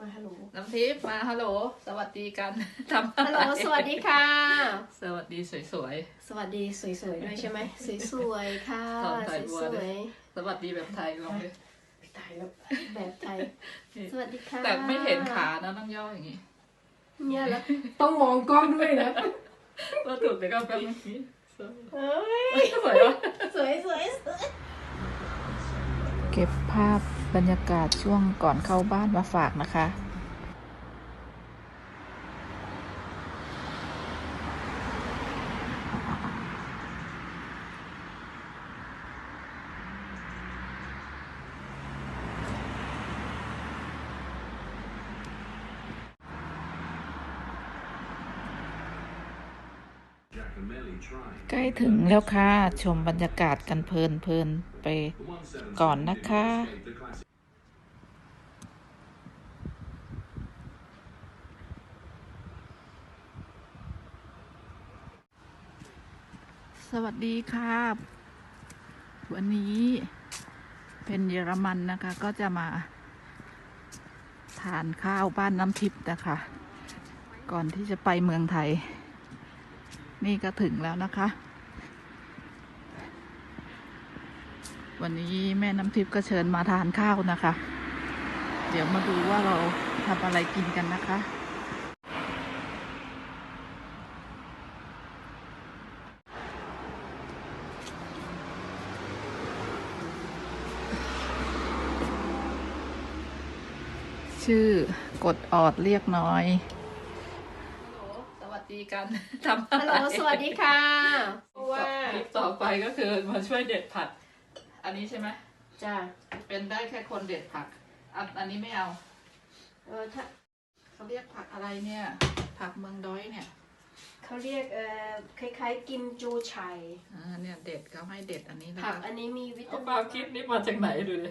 มาฮัลโหลน้ำทิพย์มาฮัลโหล สวัสดีกันทำอะฮัลโหลไรสวัสดีค่ะ สวัสดีสวยสวัสดีสวยๆด้วยใช่ไหมสวยๆค่ะตอนถ่ายบัวสด้ววยยๆสวัสดีแบบไทยลองดิๆตายแล้วแบบไทยสวัสดีค่ะแต่ไม่เห็นขานะต้องย่ออย่างงี้เนี่ยแล้วต้องมองกล้องด้วยนะว่าถูกเดี๋ยวก็แบบนี้สวยเอ้ยสวยวะสวยสวยสวย เก็บภาพบรรยากาศช่วงก่อนเข้าบ้านมาฝากนะคะ ใกล้ถึงแล้วค่ะ ชมบรรยากาศกันเพลินเพลินๆไปก่อนนะคะ สวัสดีค่ะวันนี้เป็นเยอรมันนะคะ ก็จะมาทานข้าวบ้านน้ำทิพย์นะคะ ก่อนที่จะไปเมืองไทย นี่ก็ถึงแล้วนะคะ วันนี้แม่น้ำทิพย์ก็เชิญมาทานข้าวนะคะ เดี๋ยวมาดูว่าเราทำอะไรกินกันนะคะชื่อกดออดเรียกน้อย ดีกันทำฮัลโหลสวัสดีค่ะว่าคลิปต่อไปก็คือมาช่วยเด็ดผัก อันนี้ใช่ไหมจ้าเป็นได้แค่คนเด็ดผัก อันอันนี้ไม่เอา เออถ้าเขาเรียกผักอะไรเนี่ย ผักเมืองด้อยเนี่ยเขาเรียกเอ่อคล้ายๆกิมจูชัยอ่าเนี่ยเด็ดเขาให้เด็ดอันนี้นะผักคะอันนี้มีวิตาเอามินความคิดนี้มาจากไหนดูดิ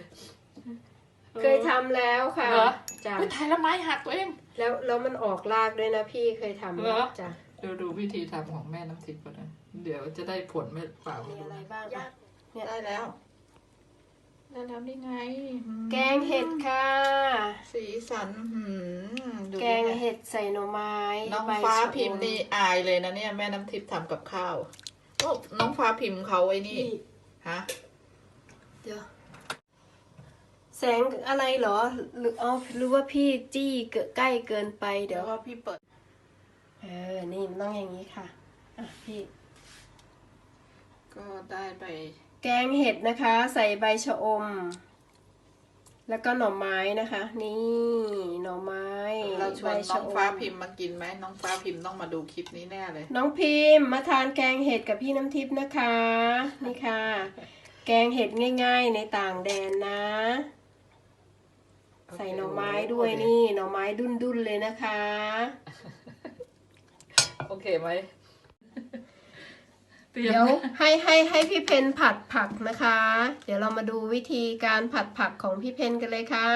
เคยทำแล้วค่ะเหรอจ้ะไปถ่ายละไม้หักตัวเอง แล้วแล้วมันออกรากด้วยนะพี่เคยทำเหรอ จ้ะดูดูวิธีทำของแม่น้ำทิพย์ก่อนนะเดี๋ยวจะได้ผลไม่เปล่ามีไม่รู้อะไรนะบ้างอะเนี่ยได้แล้ว ได้แล้วนี่ไงอืมแกงเห็ดค่ะ สีสันหืมดูดิแกงเห็ดใส่หน่อไม้น้องใบฟ้าชะอพิมพ์นี่อายเลยนะเนี่ยแม่น้ำทิพย์ทำกับข้าวโอ้น้องฟ้าพิมพ์เขาไอ้นี่พี่ฮะเดี๋ยว แสงอะไรเหรอ หรือเอาหรือว่าพี่จี้เกินใกล้เกินไป เดี๋เดี๋ยยววว่าพี่เปิด เออ นี่มันต้องอย่างนี้ค่ะ อะพี่ ก็ได้ไป แกงเห็ดนะคะ ใส่ใบชะอม แล้วก็หน่อไม้นะคะ นี่หน่อไม้เราชวนใบน้องมฟ้าพิมพ์มากินไหมน้องฟ้าพิมพ์ต้องมาดูคลิปนี้แน่เลย น้องพิมพ์มาทานแกงเห็ดกับพี่น้ำทิพย์นะคะ นี่ค่ะ แกงเห็ดง่าย ๆ ในต่างแดนนะ ใส่หน่อไม้ด้วยนี่หน่อไม้ดุนๆเลยนะคะ โอเคไหมเตรียมเดี๋ยวให้ให้ให้พี่เพนผัดผักนะคะ เดี๋ยวเรามาดูวิธีการผัดผักของพี่เพนกันเลยค่ะ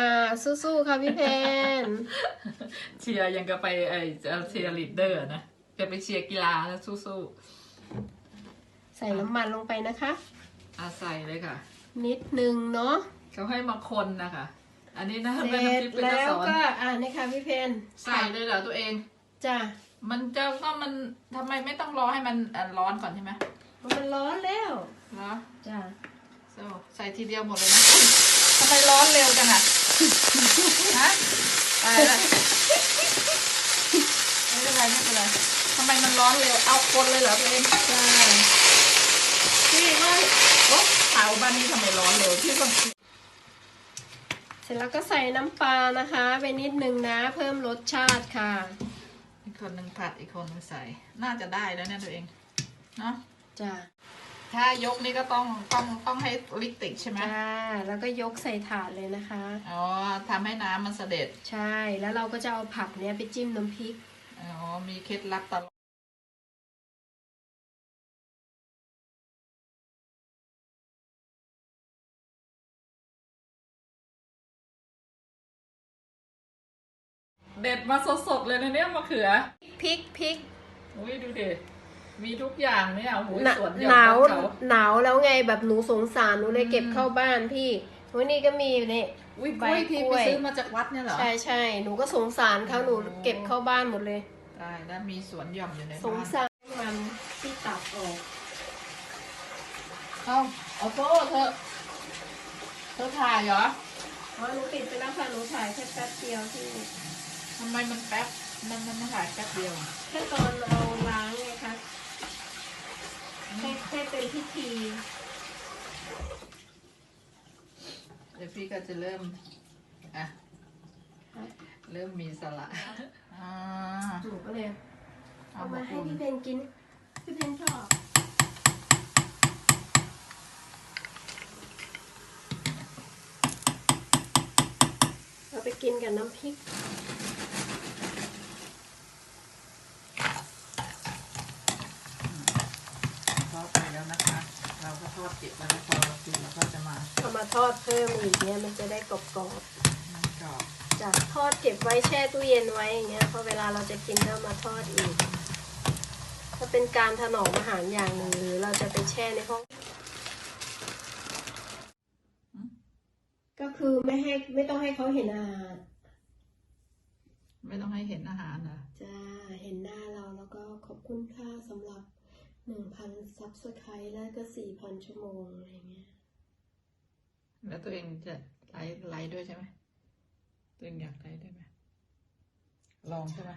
สู้ๆค่ะพี่เพนเชียร์ยังกับไปไอเชียร์ลีดเดอร์นะจะไปเชียร์กีฬาแล้วสู้ใส่น้ำมันลงไปนะคะๆอาใส่เลยค่ะ นิดนึงเนาะเขาให้มาคนนะคะ อันนี้นะเสแม่ร็น้ำจทิพย์เป็นแล้จะวสอนก็อ่านี่ค่ะพี่เพนใส่เลยเหรอตัวเอง จ้ะมันจะก็มันทำไมไม่ต้องรอให้มันอะร้อนก่อนใช่ไหมมันร้อนแล้วเหรอจ้ะโซ่ใส่ทีเดียวหมดเลยนะอุ๊ยทำไมร้อนเร็วจังอะฮะตายละไม่เป็นไรไม่เป็นไรทำไมมันร้อนเร็วเอาคนเลยเหรอตัวเองจ้ะพี่ว่าโอ๊ะเผาบ้านนี้ทำไมร้อนเร็วพี่ก็ เสร็จแล้วก็ใส่น้ำปลานะคะไปนิดนึงนะเพิ่มรสชาติค่ะ อีกคนหนึ่งผัดอีกคนหนึ่งใส่ น่าจะได้แล้วเนี่ยตัวเองเนาะจ้ะถ้ายกนี่ก็ต้องต้องต้องให้ลิกติกใช่ไหมจ้าแล้วก็ยกใส่ถาดเลยนะคะ อ๋อทำให้น้ำมันเสด็จ ใช่แล้วเราก็จะเอาผักเนี้ยไปจิ้มน้ำพริก อ๋อ มีเคล็ดลับตลอด เด็ดมาสดๆเลยนะเนี่ยมะเขือพริกพริกอุ้ยดูดิมีทุกอย่างเนี่ยโอ้โหหนาสวนหนาวเขาหนาวแล้วไงแบบหนูสงสารหนูเลยเก็บเข้าบ้านพี่วันนี้ก็มีอยู่นี่อุ้ยใบกล้วยที่กล้ไปวยซื้อมาจากวัดเนี่ยเหรอใช่ใช่หนูก็สงสารเขาหนูเก็บเข้าบ้านหมดเลยได้แล้วมีสวนหย่อมอยู่ในสงบ้านสารมันที่ตัดออกเอาเอาโซ่เธอเธอถ่ายเหรออ๋อหนูปิดไปแล้วค่ะหนูถ่ายแค่แป๊บเดียวที่ทำไมมันแป๊บ มันมันมาถ่ายแป๊บเดียวอะแค่ตอนเอาล้างไงคะแค่แค่เป็นพิธีเดี๋ยวพี่ก็จะเริ่ม อะ เริ่มมีสละอ่าหนูก็เลยเอาเอามามาให้ปรุงพี่เพนกิน พี่เพนชอบเราไปกินกับน้ำพริก ทอดไปแล้วนะคะ เราก็ท อดเก็บไว้แล้วพอเรากินเราก็จะมาเอามาทอดเพิ่มอีกเนี่ยมันจะได้กรอบนั่นกรอบๆจากทอดเก็บไว้แช่ตู้เย็นไว้อย่างเงี้ยพอเวลาเราจะกินก็มาทอดอีกก็เป็นการถนอมอาหารอย่างหนึ่งหรือเราจะไปแช่ในห้อง ก็คือไม่ให้ไม่ต้องให้เขาเห็นอาหารไม่ต้องให้เห็นอาหารเหรอจะเห็นหน้าเราแล้วก็ขอบคุณค่าสำหรับ หนึ่งพันซับสไครต์แล้วก็สี่พันชั่วโมงอะไรเงี้ย แล้วตัวเองจะไลฟ์ไลฟ์ด้วยใช่ไหมตัวเองอยากไลฟ์ด้วยไหมลองใช่ไหม